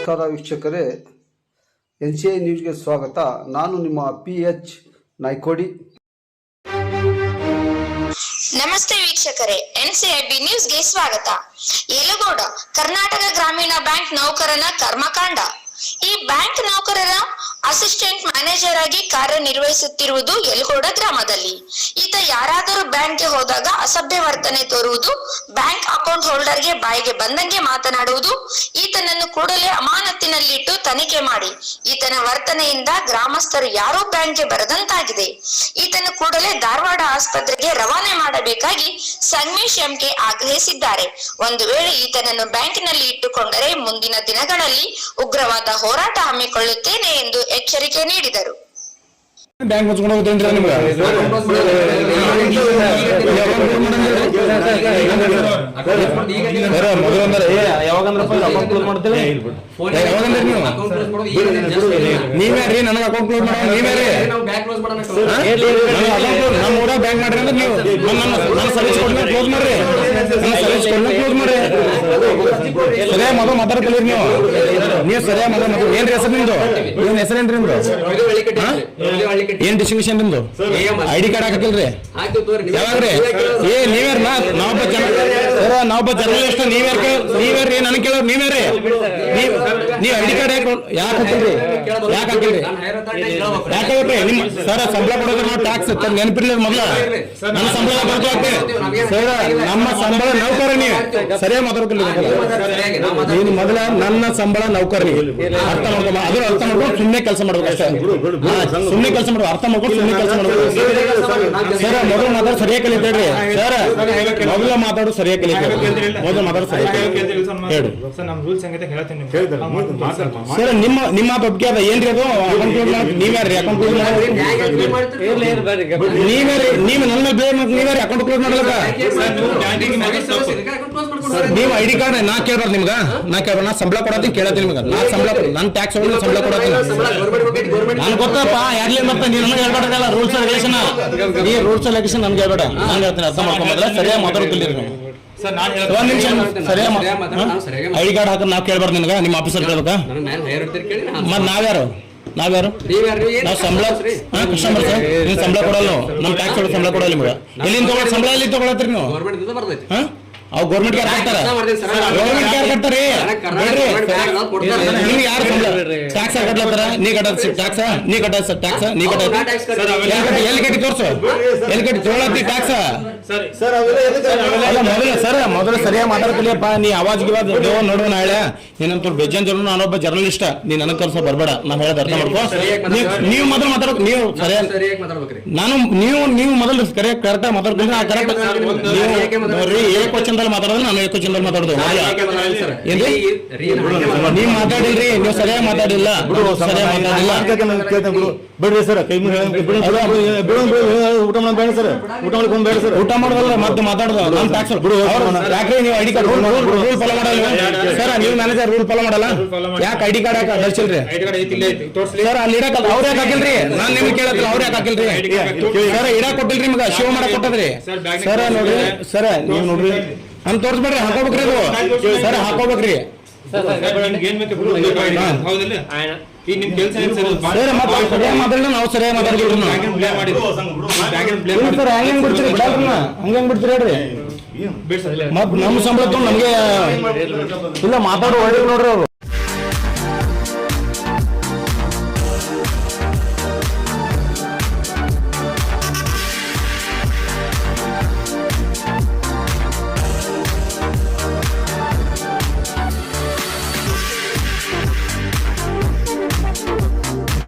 ನಮಸ್ಕಾರ ವೀಕ್ಷಕರೇ. N C I ನ್ಯೂಸ್ಗೆ ಸ್ವಾಗತ. ನಾನು ನಿಮ್ಮ ಪಿ ಎಚ್ ನಾಯ್ಕೋಡಿ. ನಮಸ್ತೆ ವೀಕ್ಷಕರೇ. ಎನ್ಸಿಐಬಿ ನ್ಯೂಸ್ಗೆ ಸ್ವಾಗತ. ಯಲಗೋಡ, ಕರ್ನಾಟಕ ಗ್ರಾಮೀಣ ಬ್ಯಾಂಕ್ ನೌಕರನ ಕರ್ಮಕಾಂಡ. ಈ ಬ್ಯಾಂಕ್ ನೌಕರರ ಅಸಿಸ್ಟೆಂಟ್ ಮ್ಯಾನೇಜರ್ ಆಗಿ ಕಾರ್ಯನಿರ್ವಹಿಸುತ್ತಿರುವುದು ಯಲಗೋಡ ಗ್ರಾಮದಲ್ಲಿ. ಈತ ಯಾರಾದರೂ ಬ್ಯಾಂಕ್ಗೆ ಹೋದಾಗ ಅಸಭ್ಯ ವರ್ತನೆ ತೋರುವುದು, ಬ್ಯಾಂಕ್ ಅಕೌಂಟ್ ಹೋಲ್ಡರ್ಗೆ ಬಾಯಿಗೆ ಬಂದಂಗೆ ಮಾತನಾಡುವುದು, ಈತನನ್ನು ಕೂಡಲೇ ಅಮಾನತಿನಲ್ಲಿಟ್ಟು ತನಿಖೆ ಮಾಡಿ. ಈತನ ವರ್ತನೆಯಿಂದ ಗ್ರಾಮಸ್ಥರು ಯಾರೂ ಬ್ಯಾಂಕ್ಗೆ ಬರದಂತಾಗಿದೆ. ಈತನು ಕೂಡಲೇ ಧಾರವಾಡ ಆಸ್ಪತ್ರೆಗೆ ರವಾನೆ ಮಾಡಬೇಕಾಗಿ ಸಂಗಮೇಶ್ ಎಂಕೆ ಆಗ್ರಹಿಸಿದ್ದಾರೆ. ಒಂದು ವೇಳೆ ಈತನನ್ನು ಬ್ಯಾಂಕಿನಲ್ಲಿ ಇಟ್ಟುಕೊಂಡರೆ ಮುಂದಿನ ದಿನಗಳಲ್ಲಿ ಉಗ್ರವಾದ ಹೋರಾಟ ಹಮ್ಮಿಕೊಳ್ಳುತ್ತೇನೆ ಎಂದು ಎಚ್ಚರಿಕೆ ನೀಡಿದರು. ಬ್ಯಾಂಕ್ ಮುಚ್ಕೊಂಡು ನಿಮ್ಗೆ ಯಾವಾಗಂದ್ರಪ್ಪ ಅಕೌಂಟ್ ಕ್ಲೋಸ್ ಮಾಡ್ತೀವಿ ಏ, ಯಾವಾಗಂದ್ರಿ ನೀವು? ನೀವ್ಯಾರ್ರಿ ನನಗೆ ಅಕೌಂಟ್ ಕ್ಲೋಸ್ ಮಾಡೋ ನೀವ್ಯಾರಿ ನಮ್ಮ ಊರಾಗ ಬ್ಯಾಂಕ್ ಮಾಡ್ರಿ ಅಂದ್ರೆ ನೀವು ನನ್ನ ಸರ್ವಿಸ್ ಕೊಟ್ಟ ಕ್ಲೋಸ್ ಮಾಡ್ರಿ. ಮಾತಾಡ್ತಿಲ್ಲ ಸರಿಯಾಗಿ ಮೊದಲು ಮಾತಾಡ್ಕಲಿರಿ ನೀವು ನೀವು ಸರಿಯಾಗಿ ಮೊದಲು ಮಾತಾಡ್ ಏನ್ರಿ ಹೆಸರು ನಿಮ್ದು ಏನ್ ಹೆಸರೇನ್ರಿ ನಿಮ್ದು? ಏನ್ ಡಿಸ್ಟ್ರಿಬ್ಯೂಷನ್ ನಿಮ್ದು ಐ ಡಿ ಕಾರ್ಡ್ ಹಾಕಿಲ್ರಿ ಯಾವಾಗ್ರಿ ಏ ನೀವ್ಯಾರ ನಾ ನಾವೊಬ್ಬ ಜನ ಸರ ನಾವೊಬ್ಬ ಜರ್ನಲಿಸ್ಟ್ ನೀವೇ ನೀವೇರಿ ನನಗೆ ಕೇಳೋ ನೀವೇರಿ ನೀವ್ ನೀ ಐ ಡಿ ಕಾರ್ಡ್ ಯಾಕೆ ಯಾಕೆ ಯಾಕೆ ಹಾಕಿಲ್ರಿ? ನಿಮ್ಮ ಸರ, ಸಂಬಳ ಕೊಡೋದ್ರ ಟ್ಯಾಕ್ಸ್ ನೆನಪಿರ್ಲಿ ಮೊದಲ ನನ್ನ ಸಂಬಳ ಬರ್ಕೊಳಕ್ಕೆ ಸರ್, ನಮ್ಮ ಸಂಬಳ ನೌಕರ ನೀವು. ಸರಿಯಾಗಿ ಮಾತಾಡ್ತಿಲ್ಲ ನೀನು ಮೊದಲ ನನ್ನ ಸಂಬಳ ನೌಕರಿ. ಅರ್ಥ ಮಾಡ್ಕೊಂಬ ಅದ್ರ ಅರ್ಥ ಮಾಡ್ಕೊಂಡು ಸುಮ್ಮನೆ ಕೆಲಸ ಮಾಡ್ಬೇಕು ಅಷ್ಟೇ. ಸುಮ್ಮನೆ ಕೆಲಸ ಮಾಡ್ಬೇಕು. ಅರ್ಥ ಮಾಡ್ಕೊಂಡು ಸುಮ್ಮನೆ ಕೆಲಸ ಮಾಡ್ಬೇಕು. ಸರ್, ಮೊದಲು ಮಾತಾಡೋ ಸರಿಯಾಗಿ ಕಲಿತೇಳ್ರಿ ಸರ್, ಮೊದಲ ಮಾತಾಡೋ ಸರಿಯಾಗಿ ಕಲಿತೇವೆ ಸರ್ ನಮ್ಮ ರೂಲ್ಸ್ ಹೆಂಗೈತೆ ಹೇಳ್ತೀನಿ ನಿಮ್ಗೆ. ಸರ್ ನಿಮ್ಮ ನಿಮ್ಮ ಬಗ್ಗೆ ಅದ ಏನ್ರಿ ಅದು? ಅಕೌಂಟ್ ನೀವ್ಯಾರ್ರಿ ಅಕೌಂಟ್ ಕ್ಲೋಸ್ ನೀವ್ಯಾರಿ ನೀವು ನನ್ನ ಮೇಲೆ ಬೇರೆ ನೀವ್ಯಾರಿ ಅಕೌಂಟ್ ಕ್ಲೋಸ್ ಮಾಡಲಕ್ಕ ನೀವು ಐ ಡಿ ಕಾರ್ಡ್ ನಾ ಕೇಳ್ಬಾರ್ದು ನಿಮ್ಗ. ನಾ ಕೇಳ್ಬಾರ್ದು ನಾ ಸಂಬಳ ಕೊಡತ್ತೀನಿ ಕೇಳತ್ತೀನಿ ನಿಮ್ಗೆ. ನಾ ಸಂಬಳ ನನ್ನ ಟ್ಯಾಕ್ಸ್ ಸಂಬಳ ಕೊಡತ್ತೀನಿ ನಾನು ಗೊತ್ತಪ್ಪ ಯಾರ್ಲಿ ಮತ್ತೆ ನೀನು ನನಗೆ ಹೇಳ್ಬೇಡಲ್ಲ ರೂಲ್ಸ್ ರೆಗ್ಯುಲೇಷನ್ ಈ ರೂಲ್ಸ್ ರೆಗ್ಯುಲೇಷನ್ ನನ್ಗೆ ಹೇಳ್ಬೇಡ. ನಾನು ಹೇಳ್ತೀನಿ ಅರ್ಥ ಮಾಡ್ಕೊಂಬಂದ್ರೆ ಸರಿಯಾಗಿ ಮಾತಾಡ್ತಿಲ್ಲ ನೀವು. ಸರ್ ನಾನು ಒಂದ್ ನಿಮಿಷ ಸರಿಯಾಗಿ ಐ ಡಿ ಕಾರ್ಡ್ ಹಾಕಿ ನಾವು ಕೇಳ್ಬಾರ್ದು ನಿಮ್ಗೆ ನಿಮ್ಮ ಆಫೀಸರ್ ಕೇಳ್ಬೇಕಾ? ಮತ್ ನಾವ್ಯಾರು ನಾವ್ಯಾರು ನಾವು ಸಂಬಳ ಹಾ ಕಸ್ಟಮರ್ ಸರ್ ನೀವು ಸಂಬಳ ಕೊಡಲ್ಲ ನಾವು. ಟ್ಯಾಕ್ಸ್ ಸಂಬಳ ಕೊಡಲ್ಲ ನಿಮ್ಗೆ. ಎಲ್ಲಿಂದ ಸಂಬಳ ಎಲ್ಲಿ ತಗೊಳತ್ರಿ ನೀವು? ಹಾ? ಅವ್ ಗೌರ್ಮೆಂಟ್ ಯಾರು ಕಟ್ತಾರ. ಗೌರ್ಮೆಂಟ್ ಯಾರು ಕಟ್ತಾರಿ. ನೀವು ಯಾರು ಟ್ಯಾಕ್ಸ್ ಕಟ್ಲತ್ತಾರ? ನೀ ಕಟ್ಟ ಟ್ಯಾಕ್ಸ್ ನೀ ಕಟ್ಟ ಟ್ಯಾಕ್ಸ್ ನೀ ಕಟ್ಟ ಎಲ್ಲಿ ಕಟ್ಟಿ ತೋರ್ಸು? ಎಲ್ಲಿ ಕಟ್ಟಿ ತಗೊಳತ್ತಿ ಟ್ಯಾಕ್ಸ್ ಮೊದಲು ಸರ್ ಮೊದಲು ಸರಿಯಾಗಿ ಮಾತಾಡ್ತಿಲ್ಲಪ್ಪ ನೀ ಅವಾಜ್ ಗಿವಾಜ್ ದೇವ ನೋಡು ನಾಳೆ. ನೀನಂತ ಬೇಜಾನ್ ಜನ ನಾನೊಬ್ಬ ಜರ್ನಲಿಸ್ಟ್. ನೀ ನನಗೆ ಕರ್ಸೋ ಬರ್ಬೇಡ. ನಾನು ಹೇಳೋದು ಅರ್ಥ ಮಾಡ್ಕೋ. ನೀವು- ನೀವು ಮೊದಲು ಮಾತಾಡೋ ನೀವು ಸರಿಯಾಗಿ ನಾನು ನೀವು ನೀವು ಮೊದಲು ಕರೆಕ್ಟ್ ಕರೆಕ್ಟ್ ಮಾತಾಡ್ತೀನಿ ಕರೆಕ್ಟ್ ನೀವು ನೋಡ್ರಿ ಏ ಕ್ವಶನ್ ದಲ್ಲಿ ಮಾತಾಡೋದು. ನಾನು ಏ ಜನರಲ್ಲಿ ದಲ್ಲಿ ಮಾತಾಡೋದು ಏನ್ರಿ ನೀವು ಮಾತಾಡಿಲ್ರಿ ನೀವು ಸರಿಯಾಗಿ ಮಾತಾಡಿಲ್ಲ. ಸರಿಯಾಗಿ ಮಾತಾಡಿಲ್ಲ. ಬಿಡ್ರಿ ಸರ್ ಕೈ ಊಟ ಮಾಡೋದು ಬೇಡ ಸರ್. ಊಟ ಮಾಡ್ಕೊಂಡು ಬೇಡ ಸರ್. ಊಟ ಮಾಡೋದಲ್ಲ ಮತ್ತೆ ಮಾತಾಡೋದು. ನಮ್ಮ ಟ್ಯಾಕ್ಸ್ ಬಿಡು ಯಾಕೆ ನೀವು ಐಡಿ ಕಾರ್ಡ್ ರೂಲ್ ಫಾಲೋ ಮಾಡಲ್ಲ ಸರ್ ನೀವು ಮ್ಯಾನೇಜರ್ ರೂಲ್ ಫಾಲೋ ಮಾಡಲ್ಲ? ಯಾಕೆ ಐಡಿ ಕಾರ್ಡ್ ಯಾಕೆ ತೋರ್ಸ್ಲಿ. ಸರ್ ಅಲ್ಲಿ ಇಡಕ್ ಅವ್ರ ಯಾಕೆ ಹಾಕಿಲ್ರಿ? ನಾನು ನಿಮ್ಗೆ ಕೇಳತ್ತಿಲ್ಲ ಅವ್ರ ಯಾಕೆ ಹಾಕಿಲ್ರಿ? ಸರ್ ಇಡಕ್ ಕೊಟ್ಟಿಲ್ರಿ ನಿಮ್ಗೆ ಶಿವ ಮಾಡಕ್ ಕೊಟ್ಟದ್ರಿ. ಸರ್ ನೋಡ್ರಿ ಸರ್ ನೀವು ನೋಡ್ರಿ. ನಮ್ ತೋರ್ಸ್ಬೇಡ್ರಿ ಹಾಕೋಬೇಕ್ರಿ ಇದು ಸರ್ ಹಾಕೋಬೇಕ್ರಿ. ನಿಮ್ಗೆ ಏನ್ ಬೇಕು ಹೌದಿಲ್ಲ? ಈಗ ನಿಮ್ ಕೆಲಸ ಏನ್ ಸರ್ ಸರ್ ಮತ್ತೆ ಸರಿಯಾಗಿ ಮಾತಾಡಿಲ್ಲ ನಾವು ಸರಿಯಾಗಿ ಸರ್ ಹಂಗೆ ಬಿಡ್ತೀರಿ ಬಿಡಲ್ರಿ ಹಂಗೆ ಬಿಡ್ತೀರಿ ಹೇಳ್ರಿ. ಬಿಡ್ ಸರ್ ಮತ್ ನಮ್ಮ ಸಂಬಳ ತಗೊಂಡು ನಮ್ಗೆ ಇಲ್ಲ ಮಾತಾಡೋ ಒಳ್ಳೆ ನೋಡ್ರಿ ಅವ್ರು.